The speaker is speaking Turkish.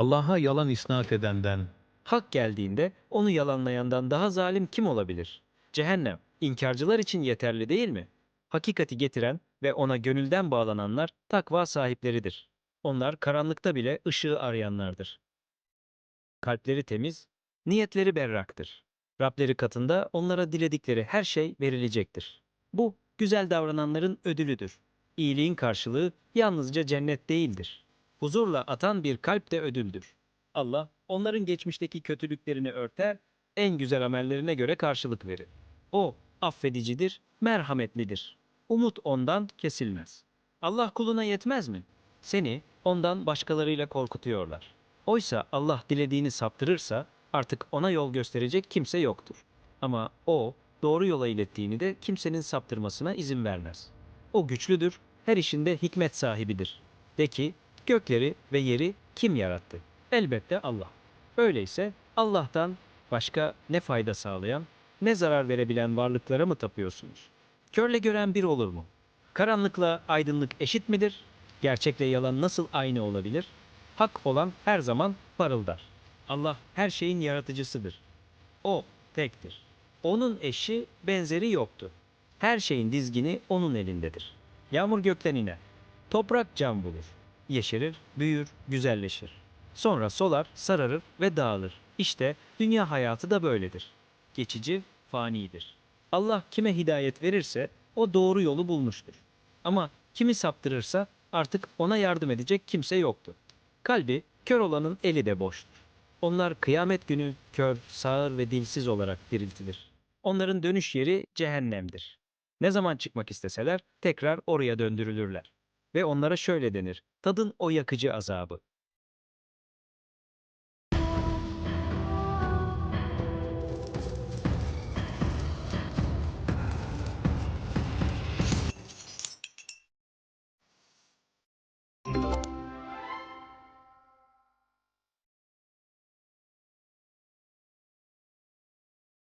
Allah'a yalan isnat edenden, Hak geldiğinde onu yalanlayandan daha zalim kim olabilir? Cehennem, inkarcılar için yeterli değil mi? Hakikati getiren ve ona gönülden bağlananlar takva sahipleridir. Onlar karanlıkta bile ışığı arayanlardır. Kalpleri temiz, niyetleri berraktır. Rableri katında onlara diledikleri her şey verilecektir. Bu, güzel davrananların ödülüdür. İyiliğin karşılığı yalnızca cennet değildir. Huzurla atan bir kalp de ödüldür. Allah onların geçmişteki kötülüklerini örter, en güzel amellerine göre karşılık verir. O affedicidir, merhametlidir. Umut ondan kesilmez. Allah kuluna yetmez mi? Seni ondan başkalarıyla korkutuyorlar. Oysa Allah dilediğini saptırırsa artık ona yol gösterecek kimse yoktur. Ama o doğru yola ilettiğini de kimsenin saptırmasına izin vermez. O güçlüdür, her işinde hikmet sahibidir. De ki, gökleri ve yeri kim yarattı? Elbette Allah. Öyleyse Allah'tan başka ne fayda sağlayan, ne zarar verebilen varlıklara mı tapıyorsunuz? Körle gören bir olur mu? Karanlıkla aydınlık eşit midir? Gerçekle yalan nasıl aynı olabilir? Hak olan her zaman parıldar. Allah her şeyin yaratıcısıdır. O tektir. Onun eşi benzeri yoktu. Her şeyin dizgini onun elindedir. Yağmur gökten iner. Toprak can bulur. Yeşerir, büyür, güzelleşir. Sonra solar, sararır ve dağılır. İşte dünya hayatı da böyledir. Geçici, fanidir. Allah kime hidayet verirse o doğru yolu bulmuştur. Ama kimi saptırırsa artık ona yardım edecek kimse yoktur. Kalbi kör olanın eli de boştur. Onlar kıyamet günü kör, sağır ve dilsiz olarak diriltilir. Onların dönüş yeri cehennemdir. Ne zaman çıkmak isteseler tekrar oraya döndürülürler. Ve onlara şöyle denir, tadın o yakıcı azabı.